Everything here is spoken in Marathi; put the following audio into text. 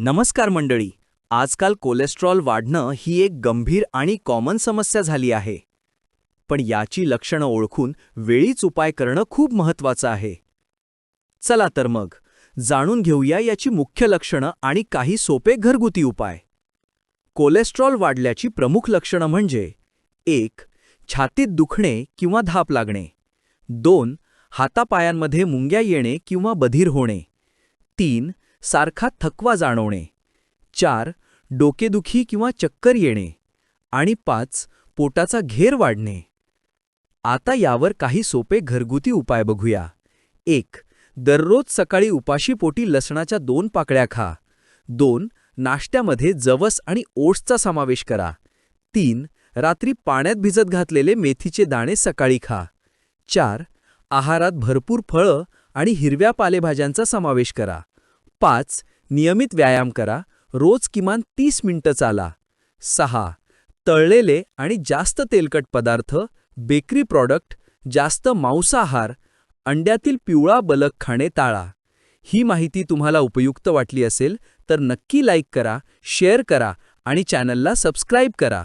नमस्कार मंडळी. आजकाल कोलेस्ट्रॉल वाढणं ही एक गंभीर आणि कॉमन समस्या झाली आहे. पण याची लक्षणं ओळखून वेळीच उपाय करणं खूप महत्वाचं आहे. चला तर मग जाणून घेऊया याची मुख्य लक्षणं आणि काही सोपे घरगुती उपाय. कोलेस्ट्रॉल वाढल्याची प्रमुख लक्षणं म्हणजे एक छातीत दुखणे किंवा धाप लागणे. दोन हातापायांमध्ये मुंग्या येणे किंवा बधीर होणे. तीन सारखा थकवा जाणवणे. चार डोकेदुखी किंवा चक्कर येणे. आणि पाच पोटाचा घेर वाढणे. आता यावर काही सोपे घरगुती उपाय बघूया. एक दररोज सकाळी उपाशी पोटी लसणाच्या दोन पाकळ्या खा. दोन नाश्त्यामध्ये जवस आणि ओट्सचा समावेश करा. तीन रात्री पाण्यात भिजत घातलेले मेथीचे दाणे सकाळी खा. चार आहारात भरपूर फळं आणि हिरव्या पालेभाज्यांचा समावेश करा. पाच नियमित व्यायाम करा. रोज किमान तीस मिनिटं चाला. सहा तळलेले आणि जास्त तेलकट पदार्थ बेकरी प्रॉडक्ट जास्त मांसाहार अंड्यातील पिवळा बलक खाणे टाळा. ही माहिती तुम्हाला उपयुक्त वाटली असेल तर नक्की लाईक करा शेअर करा आणि चॅनलला सबस्क्राईब करा.